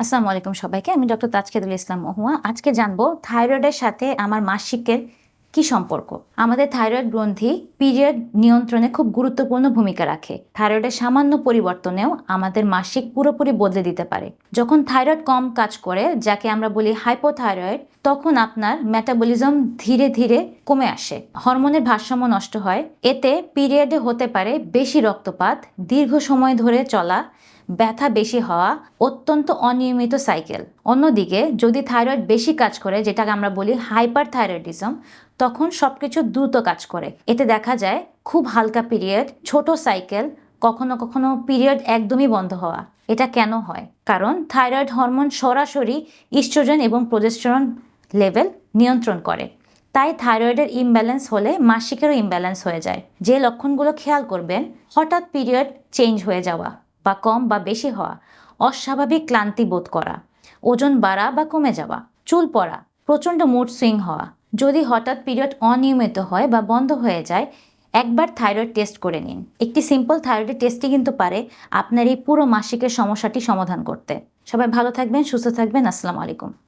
আসসালামু আলাইকুম সবাইকে, আমি ডক্টর তাজকেদুল ইসলাম মহুয়া। আজকে জানব থাইরয়েডের সাথে আমার মাসিকের কি সম্পর্ক। আমাদের থাইরয়েড গ্রন্থি পিরিয়ড নিয়ন্ত্রণে খুব গুরুত্বপূর্ণ ভূমিকা রাখে। থাইরয়েডের সামান্য পরিবর্তনেও আমাদের মাসিক পুরোপুরি বদলে দিতে পারে। যখন থাইরয়েড কম কাজ করে, যাকে আমরা বলি হাইপোথাইরয়েড, তখন আপনার মেটাবলিজম ধীরে ধীরে কমে আসে। হরমোনের ভারসাম্য নষ্ট হয়। এতে পিরিয়ডে হতে পারে বেশি রক্তপাত, দীর্ঘ সময় ধরে চলা, ব্যথা বেশি হওয়া, অত্যন্ত অনিয়মিত সাইকেল। অন্যদিকে, যদি থাইরয়েড বেশি কাজ করে, যেটাকে আমরা বলি হাইপার থাইরয়েডিজম তখন সবকিছু দ্রুত কাজ করে। এতে দেখা যায়, খুব হালকা পিরিয়ড ছোট সাইকেল কখনো কখনো পিরিয়ড একদমই বন্ধ হওয়া। এটা কেন হয়? কারণ থাইরয়েড হরমোন সরাসরি ইস্ট্রোজেন এবং প্রজেস্টেরন লেভেল নিয়ন্ত্রণ করে। তাই থাইরয়েডের ইমব্যালেন্স হলে মাসিকেরও ইমব্যালেন্স হয়ে যায়। যে লক্ষণগুলো খেয়াল করবেন, হঠাৎ পিরিয়ড চেঞ্জ হয়ে যাওয়া বা কম বা বেশি হওয়া, অস্বাভাবিক ক্লান্তি বোধ করা, ওজন বাড়া বা কমে যাওয়া, চুল পড়া, প্রচণ্ড মুড সুইং হওয়া যদি হঠাৎ পিরিয়ড অনিয়মিত হয় বা বন্ধ হয়ে যায়, একবার থাইরয়েড টেস্ট করে নিন। একটি সিম্পল থাইরয়েড টেস্টই কিন্তু পারে আপনার এই পুরো মাসিকের সমস্যাটি সমাধান করতে। সবাই ভালো থাকবেন, সুস্থ থাকবেন, আসসালামু আলাইকুম।